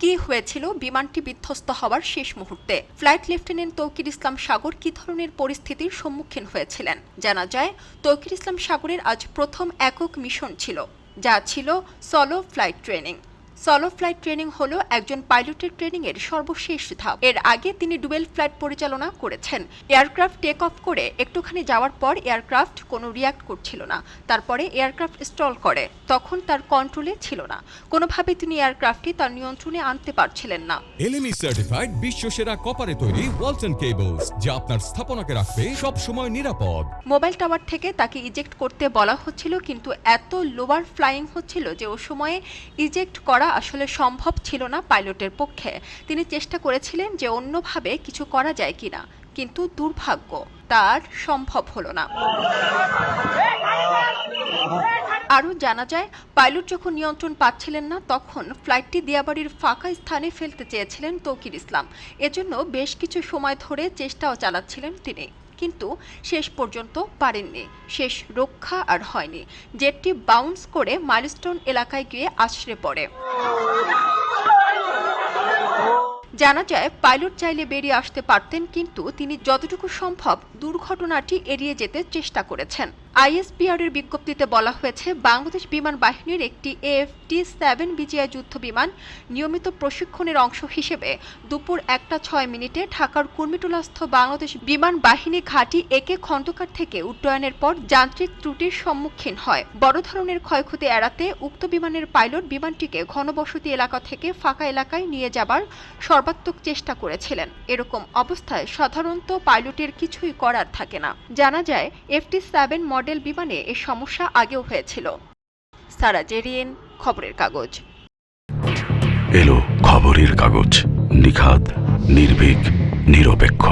কি হয়েছিল? বিমানটি বিধ্বস্ত হওয়ার শেষ মুহূর্তে। ফ্লাইট লেফটেন্যান্ট তৌকির ইসলাম সাগর কি ধরনের পরিস্থিতির সম্মুখীন হয়েছিলেন? জানা যায়, তৌকির ইসলাম সাগরের আজ প্রথম একক মিশন ছিল, যা ছিল solo flight training solo flight training হল একজন পাইলটের ট্রেনিং এর সর্বশেষ ধাপ। এর আগে তিনি ডুয়েল ফ্লাইট পরিচালনা করেছেন। এয়ারক্রাফট টেক অফ করে একটুখানি যাওয়ার পর এয়ারক্রাফট কোনো রিয়াক্ট করছিল না। তারপরে এয়ারক্রাফট স্টল করে। তখন তার কন্ট্রোলে ছিল না। কোনোভাবে তিনি এয়ারক্রাফটটি তার নিয়ন্ত্রণে আনতে পারছিলেন না। এলএমই সার্টিফাইড বিশ্ব সেরা কপারে তৈরি ওয়ালটন কেবলস যা আপনার স্থাপনাকে রাখবে সব সময় নিরাপদ। মোবাইল টাওয়ার থেকে তাকে ইজেক্ট করতে বলা হচ্ছিল কিন্তু এত লোয়ার ফ্লাইং হচ্ছিল যে ও সময়ে ইজেক্ট করা আসলে সম্ভব ছিল না পাইলটের পক্ষে। তিনি চেষ্টা করেছিলেন যে অন্যভাবে কিছু করা যায় কিনা, কিন্তু দুর্ভাগ্য, তার সম্ভব হলো না। আরও জানা যায়, পাইলট যখন নিয়ন্ত্রণ পাচ্ছিলেন না, তখন ফ্লাইটটি দিয়াবাড়ির ফাঁকা স্থানে ফেলতে চেয়েছিলেন তৌকির ইসলাম। এজন্য বেশ কিছু সময় ধরে চেষ্টাও চালাচ্ছিলেন তিনি। কিন্তু শেষ পর্যন্ত পারেননি। শেষ রক্ষা আর হয়নি। জেটটি বাউন্স করে মাইলস্টোন এলাকায় গিয়ে আছড়ে পড়ে। জানা যায়, পাইলট চাইলে বেরিয়ে আসতে পারতেন, কিন্তু তিনি যতটুকু সম্ভব দুর্ঘটনাটি এড়িয়ে যেতে চেষ্টা করেছেন। আইএসপিআর এর বিজ্ঞপ্তিতে বলা হয়েছে, বাংলাদেশ বিমান বাহিনীর একটি এফটি সেভেন বিজিআই যুদ্ধ বিমান নিয়মিত প্রশিক্ষণের অংশ হিসেবে দুপুর একটা ছয় মিনিটে ঢাকার কুর্মিটোলাস্থ বাংলাদেশ বিমান বাহিনী ঘাঁটি একে খন্দকার থেকে উড্ডয়নের পর যান্ত্রিক ত্রুটির সম্মুখীন হয়। বড় ধরনের ক্ষয়ক্ষতি এড়াতে উক্ত বিমানের পাইলট বিমানটিকে ঘনবসতি এলাকা থেকে ফাঁকা এলাকায় নিয়ে যাবার সর্বাত্মক চেষ্টা করেছিলেন। এরকম অবস্থায় সাধারণত পাইলটের কিছুই করার থাকে না। জানা যায় এফটি সেভেন মডেল বিমানে এ সমস্যা আগেও হয়েছিল। সারা জেরিয়েন, খবরের কাগজ। এলো খবরের কাগজ। নিখাদ, নির্ভীক, নিরপেক্ষ।